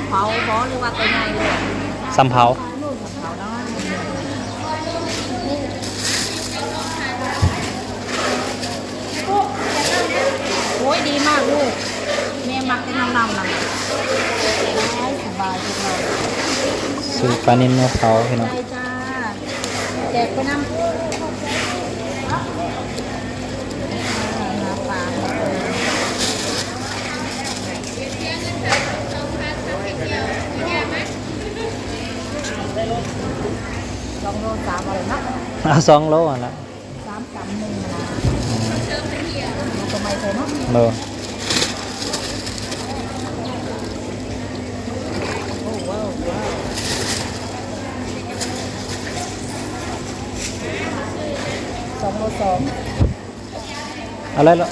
ำเผาบอหรือว่าตัวใหญ่เลยสำเภาเผาเนาะโอ้ยดีมากลูกแม่มักที่น้องๆนั่นสบายทุกคนซื้อปลานิลมะเผาพี่น้องได้จ้าแจกไปน้ำหาปลาลองโลสามอะไรนะ เอาสองโลอะละสามกำหนึ่งนะดูทำไมเธอเนาะโลโอ้ว้าวว้าวสองโลสองเอาเลยละ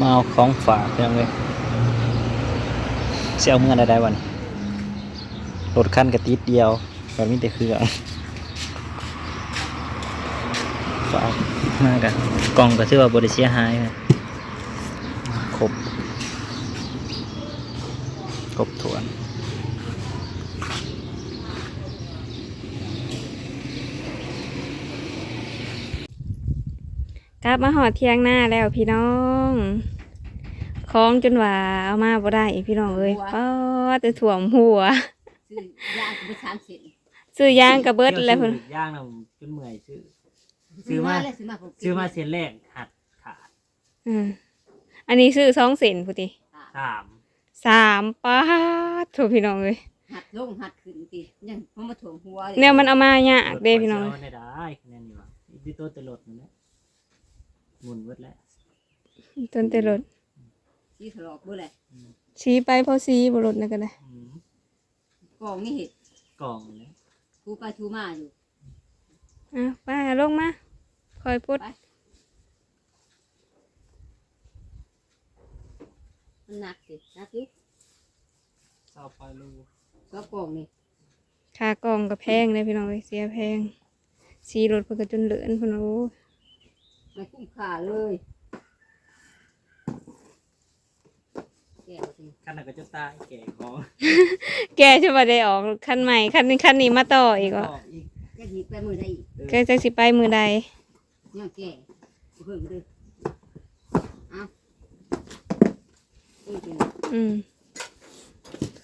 มาเอาของฝากพี่น้องเลยเสียเอาเมื่อใดๆวันรถคันกระติดเดียวแบบนี้แต่เครื่องฝากมากอะกล่องก็ถือว่าบริเชียหายนะครบครบถ้วน กลับมาหอดเที่ยงหน้าแล้วพี่น้องคล้องจนว่าเอามาบ่ได้พี่น้องเอ้ยป้าแต่ถ่วมหัวซื้อยางไปสามสิบซื้อยางกระเบิดแล้วเพิ่นย่างนะผมจนเมื่อยซื้อซื้อมาเลยซื้อมาผมซื้อมาเส้นแรกหัดขาดอืมอันนี้ซื้อสองเซนพุติสามสามป้าดโถพี่น้องเอ้ยหัดลงหัดขึ้นตียังมันมาถ่วงหัวแนวมันเอามายากเด้พี่น้องเาได้ได้คะแนนนี่วะดิโต้ตลดนั่นแหละ หมุนเวิดแล้วต้นเตรถชี้ถลอกเบื่อเลยชี้ไปพอชี้บ่รถนะก็ได้อืมกองนี่เห็ดกล่องเลยทูไปทูมาอยู่อะป้าลงมา คอยพุดมันหนักสิหนักอยู่เศร้าไปลูกก็กองนี่ค่ากล่องก็แพงเลยพี่น้องเอ้ยเสียแพงชี้รถเพิ่นก็จนเหลือนเพิ่นว่าโอ้ย ไม่คุ้มค่าเลยแก่สิขั้นนั้นก็จะตายแก่ของแกจะบ่ได้ออกคันใหม่คันนี้คันนี้มาต่ออีกอะต่ออีกจะหยิบไปมือได้อีกแกจะสิไปมือใดยังแก่เพิ่มเลยเอาอือเป็นอืม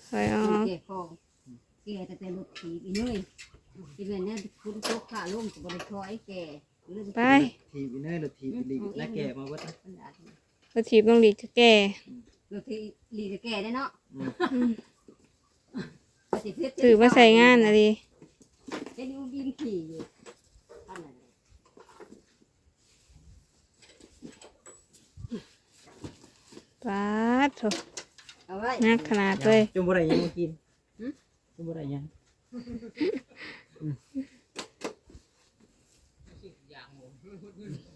คอยเอาแก่คองแก่แต่แต่รถถีบอีเลยที่เป็นเนี่ยคุณโต๊ะขาลงกับบริชอยแก่เรื่อง ไปทีบอีเนอร์หรือทีบอีลีกและแก่มาเวัดนะรถถีบต้องดีก็แก่รถที่ลีจะแก่ได้เนาะอืมถือว่าใส่งานนะดิจะดูบินขี่อยู่อันนั้นป้าดโถเอาไว้นักขนาดเลย จุ่มบะไรยังมากินหืม จุ่มบะไรยัง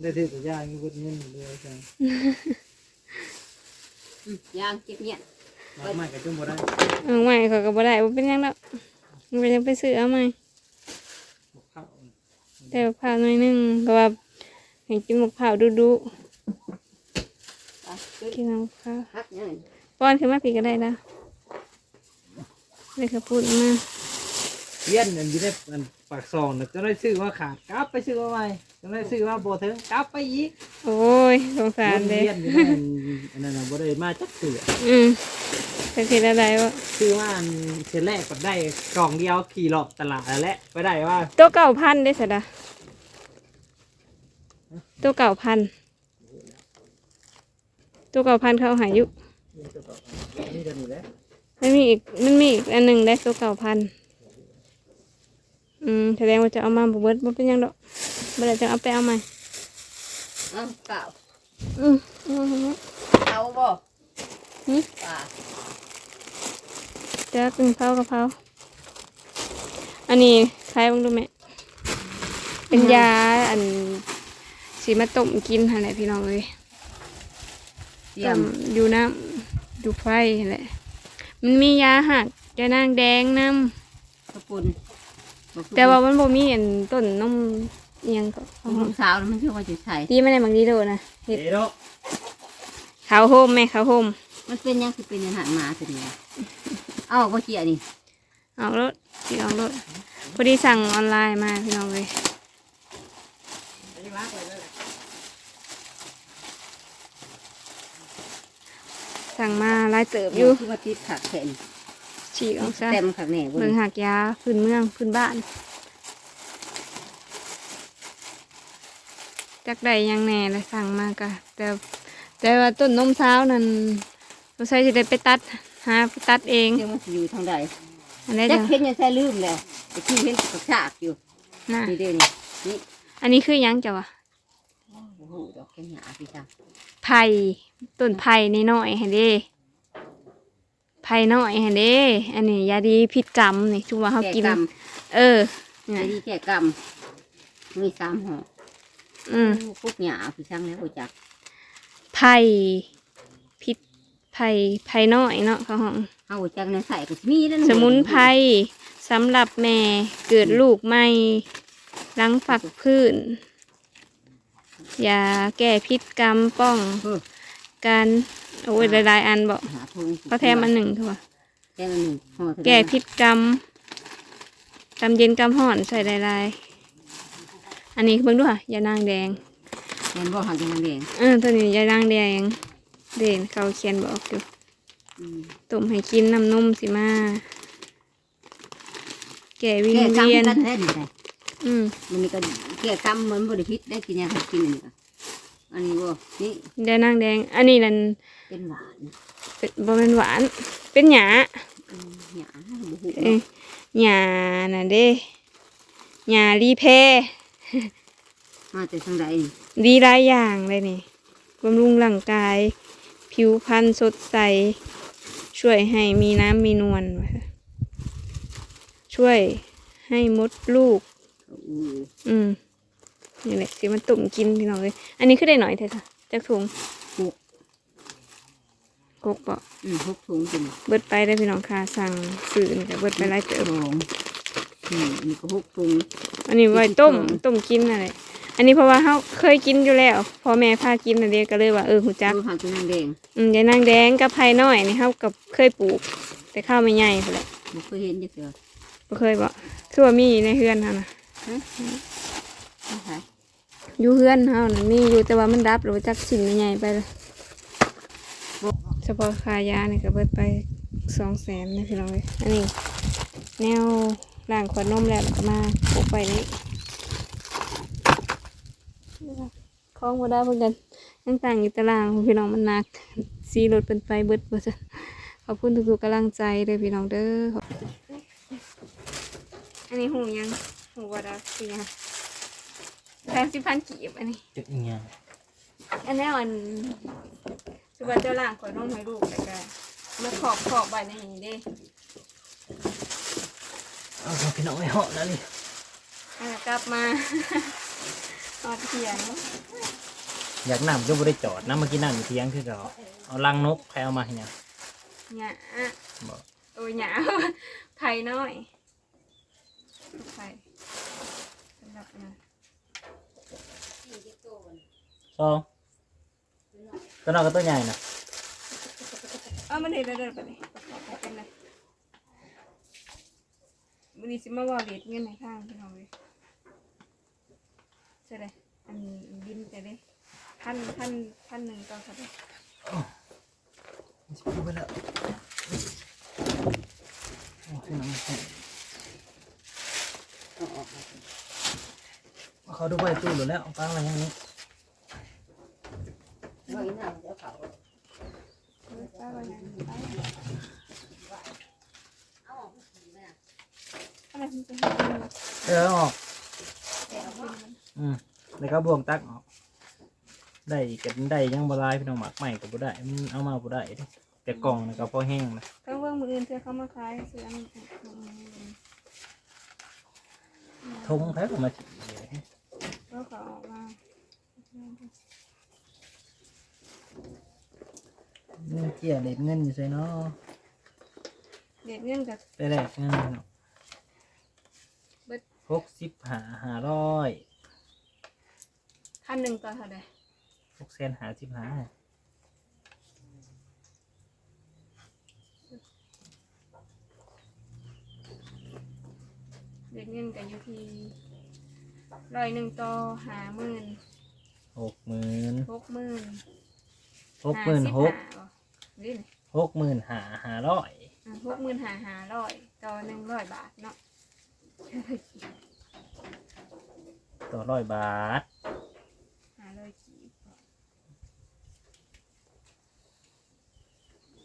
ได้ถือตัวย่างอยู่บนเงินอยู่เลยใช่อืมยางเก็บเนี่ยมาใหม่กับจุ่มบะไรเอาใหม่เขาก็บ่ได้บ่เป็นหยังดอกมันเป็นยังไปซื้อเอาใหม่บอกเข้าแต่มะพร้าวหน่อยหนึงก็ว่าให้กินมะพร้าวดุดุไปขึ้นๆกินมะพร้าวพักเนี่ยป้อนขึ้นมาพี่ก็ได้แล้วเลยค่ะพูดมา เลี้ยนอันอยู่ในอันปากซองน่ะจะได้ซื้อว่าขาดกลับไปซื้อมาใหม่จะได้ซื้อว่าโบถึงกลับไปอีกโอ้ยสงสารเด้เลี้ยนอยู่ในอันอันนั้นน่ะบ่ได้มาจักเสืออืมเป็นสิอะไรวะซื้อว่าอันเสร็จแรกก็ได้กล่องเดียวขี่รอบตลาดแล้วแหละไปได้ว่าตัวเก่าพันได้สะดะตัวเก่าพันตัวเก่าพันเขาหายุนี่จะนี่แหละมันมีอีกมันมีอีกอันหนึ่งได้ตัวเก่าพัน อืมแสดงว่าจะเอามาบ่เบิดบ่เป็นหยังดอกบ่ได้จะเอาไปเอาใหม่เอาเปล่าอืมอืมเอาบ่หืมป่าจะกึ่งเผากะเพราอันนี้คล้ายบ้างดูไหมเป็นยาอันสีมาต้มกินอะไรพี่น้องเลยเตรียต้มมอยู่น้ำอยู่ไฟนั่นแหละ มันมียาหักยานางแดงน้กระปุนบ แต่ว่ามันบ่มีอันต้นนมอิหยังก็ของลูกสาวน่ะมันชื่อว่าจะใส่ตีไม่ได้บางทีโดนะเห็ดเด้อขาวโฮมแม่ขาวโฮมมันเป็นหยังคือเป็นอาหารหมาตัวนี้เอ้าบ่เกี่ยนี่เอารถสีเอารถพอดีสั่งออนไลน์มาพี่น้องเลยสั่งมาหลายเติบอยู่ คือว่าติดขักแขน ฉีกออกซะเต็มขักแหน่บ่เบิ่งหักยาพื้นเมืองพื้นบ้านจักใดยังแหน่เลยสั่งมากะแต่แต่ว่าต้นนมเช้าวนั่นเราใช้จะได้ไปตัดหาไปตัดเองเดี๋ยวมันสิอยู่ทางใดอันนี้จัจะกเห็นยังใส่ลืมแล้วแต่ที่เห็นกับฉากอยู่น่ะนี่เด้นี่นี่อันนี้คือหยังจ้ะวะโอ้โหดอกแค่หยาพี่จ้าไผ่ต้นไผ่นี่น้อยๆให้เด้ ไผ่น้อยให้เด้ อันนี้ยาดีพิษกรรมนี่ทุกว่าเขาแก่กินกรรมเออไอ้เนี่ยนี่แก่กรรมมีสามห่ออืมพุกหยาพี่ช่างแล้วบ่จักไผ่พิษไผ่ไผ่น้อยเนาะเขาห้องเอาบ่จักในใส่ก็สิมีแล้วสมุนไพรสำหรับแม่เกิดลูกใหม่ล้างฝักพื้นยาแก้พิษกรรมป้องเออการ โอ้ยหลายๆอันบอกหาทุงก็แถมอันหนึ่งค่ะแถมอันหนึ่งห่อเท่าไหร่แก้พิษกรรมกำเย็นกำห่อนใส่หลายๆอันนี้เบิ่งดูค่ะยานางแดงแม่นบ่หาจังแดงเออตัวนี้ยานางแดง เด่นเขาเขียนบอกอยู่อืมต้มให้กินน้ำนมสิมา แก่วิงแก่กรรมเวียนกันแท้นี่ไงอืมมันนี่ก็แก่กรรมเหมือนบ่ได้พิษได้กินยาให้กินอันนี้ก็ อันนี้บ่นี่ยานางแดง อันนี้นั่นเป็นหวานเป็นบ่เป็นหวาน เป็นหยาอืมหยาบ่ฮู้เอ้ยหยาน่ะเด้หยารีแพรมาแต่ทางใดนี่ดีหลายอย่างเลยนี่บำรุงร่างกาย ผิวพรรณสดใส ช่วยให้มีน้ำมีนวลว่ะช่วยให้มดลูก อืออืม นี่แหละสิมันตุ่มกินพี่น้องเลย อันนี้คือได้หน่อยเถอะค่ะจากถุงหกกกเปาะอืมหกถุงเป็นเบิดไปได้พี่น้องค่ะสั่งสื่อนี่ก็เบิดไปหลายเติสบองอืมอันนี้ก็หกถุงอันนี้ไว้ต้มอืมต้มกินอะไรอันนี้เพราะว่าเขาเคยกินอยู่แล้วพ่อแม่พากินอันเดียวก็เลยว่าเออหูจักดูหาจังแดงอืมยายนางแดงกับไผ่น้อยนี่เขากับเคยปลูก แต่ข้าวไม่ใหญ่พุ่นแหละบ่เคยเห็นจักเทื่อบ่เคยบอกคือว่ามีในเฮือนเขานะ นะคะอยู่เฮือนเขานะมีอยู่แต่ว่ามันดับหรือว่าจักชิ้นไม่ใหญ่ไปเลยเฉพาะคายาเนี่ยก็เบิดไปสองแสนนะพี่น้องเลยอันนี้ แนวล่างขวดนมแล้วมาปลูกไปนี่คล้องมาได้เหมือนกันยังต่างอยู่ตารางพี่น้องมันหนักซีรถเป็นไปเบิดเบิดขอบคุณทุกๆกำลังใจเลยพี่น้องเด้ออบอันนี้หูยังหูวาดาสิงะ แพงสิพันกีบอันนี้ จุดอีหยังอันนี้อันสุบัติเจ้าล่างขอนมให้ลูกแต่ก็มาขอบขอบใบในนี้เด้เอาของพี่น้องไว้เหาะนั่นนี่อ่ากลับมาตอนเที่ยงอยากน้ำก็บ่ได้จอดน้ำเมื่อกี้น้ำอยู่เที่ยงคือเก่าเอาลังนกใครเอามาให้เนี่ยหยาบอกโอ้ยหยาไผ่น้อยไผ่สำหรับอันนะ สองตัวน้อยกับตัวใหญ่นะเอามันเห็นแล้วเดินไปเลยขอบคุณเลยวันนี้สิมาว่าเรียดเงินในทางพี่น้องเลยใช่เลยอันบินแต่เลยพันพันพันหนึ่งต่อสัปดาห์ดูไปแล้วโอ้พี่น้องเขาดูไปตู้หรือแล้วตั้งอะไรอย่างนี้เอาอีน้ำเดี๋ยวเขาอะไรมันเป็น เออเอาออก อืมแล้วก็บวงตักออก ได้กันได้ยังบลายพี่น้องหมักใหม่กับบ่ได้มันเอามาบ่ได้เด้แต่กล่องนะก็พอแห้งนะก็เบื้องมืออื่นเธอเขามาขายซื้ออันนี้ทงแพ้ก็มาฉีดเลย แล้วเขาออกมา เงินเจียเด็ดเงินอยู่ใส่เนาะเด็ดเงินกับไปแลกเงินเนาะเบิดหกสิบหาห้าร้อยคันหนึ่งต่อเท่าใดหกแสนหาสิบห้าเด็กเงินกันอยู่ที่ร้อยหนึ่งต่อหาหมื่นหกหมื่นหกหมื่นหกหมื่นหก นี่หกหมื่นหาห้าร้อยหกหมื่นหาหาร้อยต่อหนึ่งร้อยบาทเนาะต่อร้อยบาทหาร้อยกีบ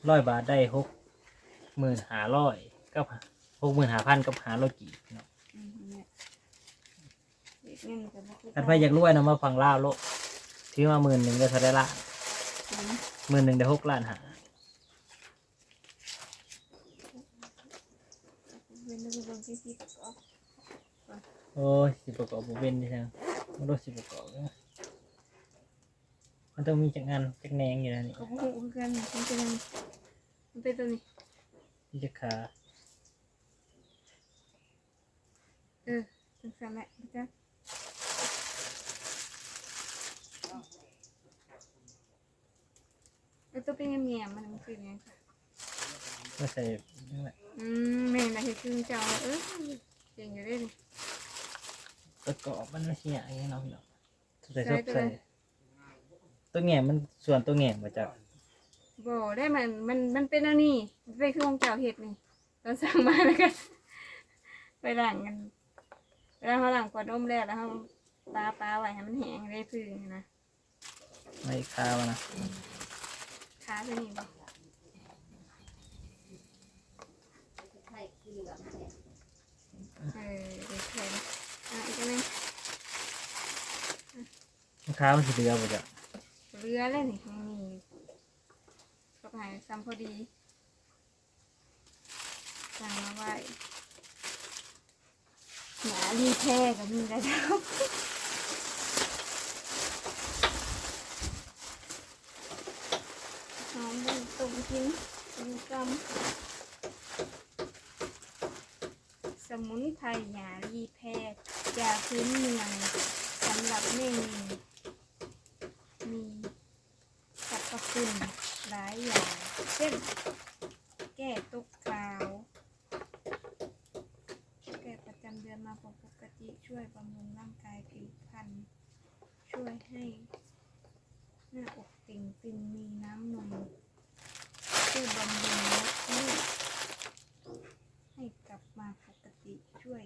ร้อยบาทได้หกหมื่นหาร้อยกับหกหมื่นหาพันกับหาร้อยกี่เนาะอืมเนี่ยเด็กเงินกันบ่คืถ้าใครอยากรวยนะมาฟังเล่าวโลกถือมาหมื่นหนึ่งก็จะได้ละหมื่นหนึ่งได้หกล้านหา เว้นแล้วก็เบิ่ง ที่ที่ประกอบโอ้ยสิประกอบบุเป็นดิฉันมันรู้สิประกอบเนอะมันต้องมีจักงานจักแหนงอยู่นะนี่ก็บ่ฮู้คือกันมันเป็นอันมันเป็นตัวนี้ที่จะขาเออจังซั่นแหละจ้ะแล้วตัวเป็นเงียบๆมันมันคือไงคะก็ใส่นั่นแหละ อืมแม่น่ะเฮ็ดคือเจ้าเออเก่งอยู่เด้นี่ประกอบมันไม่ใช่อย่างนี้เนาะพี่น้องใส่ใส่ซบตัวใส่ไหนตัวแง่มันส่วนตัวแง่มาจากบ่ได้มันมันมันเป็นอันนี้มันเป็นคือของเจ้าเฮ็ดนี่ตอนสั่งมาแล้วก็ไปล้างกันเวลาเขาล้างกวาดนมแล้วแล้วเขาปาปาไว้ให้มันแห้งได้พึ่งนะไม่คามันนะขาตัวนี้บ่ ข่คือเลืองแท้เออเด็กแข็งอะอีกอันหนึงมันคามันสีเหลืองมาจากเรือเลยนี่มันมีก็หายซ้ำพอดีสั่งมาไว้หนาดีแท้กับมีได้แล้วหอมดูตุ่มกินกินกำ มุนไพรหยาลีแพทย์ยาพื้นเมืองสำหรับเมนูมีสรรพคุณหลายอย่างเช่น แก้ตุกขาว แก้ประจำเดือนมาปกติช่วยบำรุงร่างกายผิวพรรณช่วยให้หน้าอกติ่งตึงมีน้ำนมช่วยบำรุงและยืดให้กลับมาปกติช่วย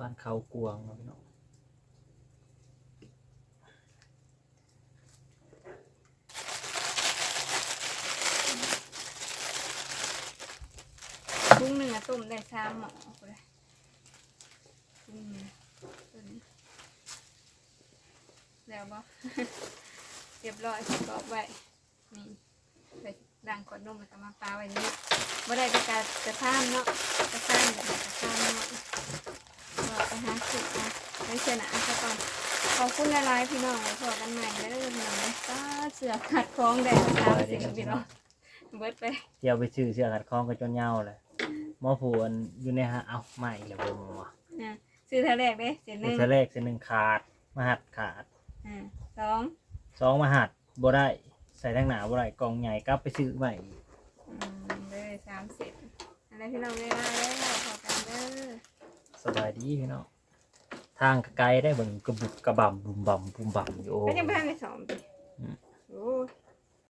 บ้านเขากวงนะพี่น้องทุ่งหนึ่งอะต้มได้ชามหมอเลยทุ่งหนึ่งตัวนี้แล้วบ่ เรียบร้อยประกอบไว้นี่ไปด่างกดนมแล้วก็มาปลาไว้นี่บ่ได้ก็กระกระท่ามเนาะกระท่ามแบบกระท่ามเนาะ ไปหาสุดนะไม่เชื่อนะซะก่อนขอบคุณหลายๆพี่น้องไว้พอกันใหม่เด้อพี่น้องป้าเสือขัดคล้องได้สามสิบพี่น้องเบิดไปเดี๋ยวไปซื้อเสื้อขัดคล้องกับจนเหย้าเลยหมอผูอันอยู่ในฮะเอาใหม่เลยบ่มัวนะซื้อเท่าแรกเด้เสียหนึ่งเสื้อแรกเสื้อหนึ่งขาดมาหัดขาดอ่าสองสองมาหัดบ่ได้ใส่ทั้งหนาบ่ได้กล่องใหญ่กลับไปซื้อใหม่อืมเลยสามสิบอะไรพี่น้องเวลาแล้วขอกันเด้อ สบายดีพี่น้องทางไกลได้เบิ่งกระบุกกระบำบุมบำบุมบำอยู่โอ้ก็ยังไม่ทันได้สองปีอืมโอ้ย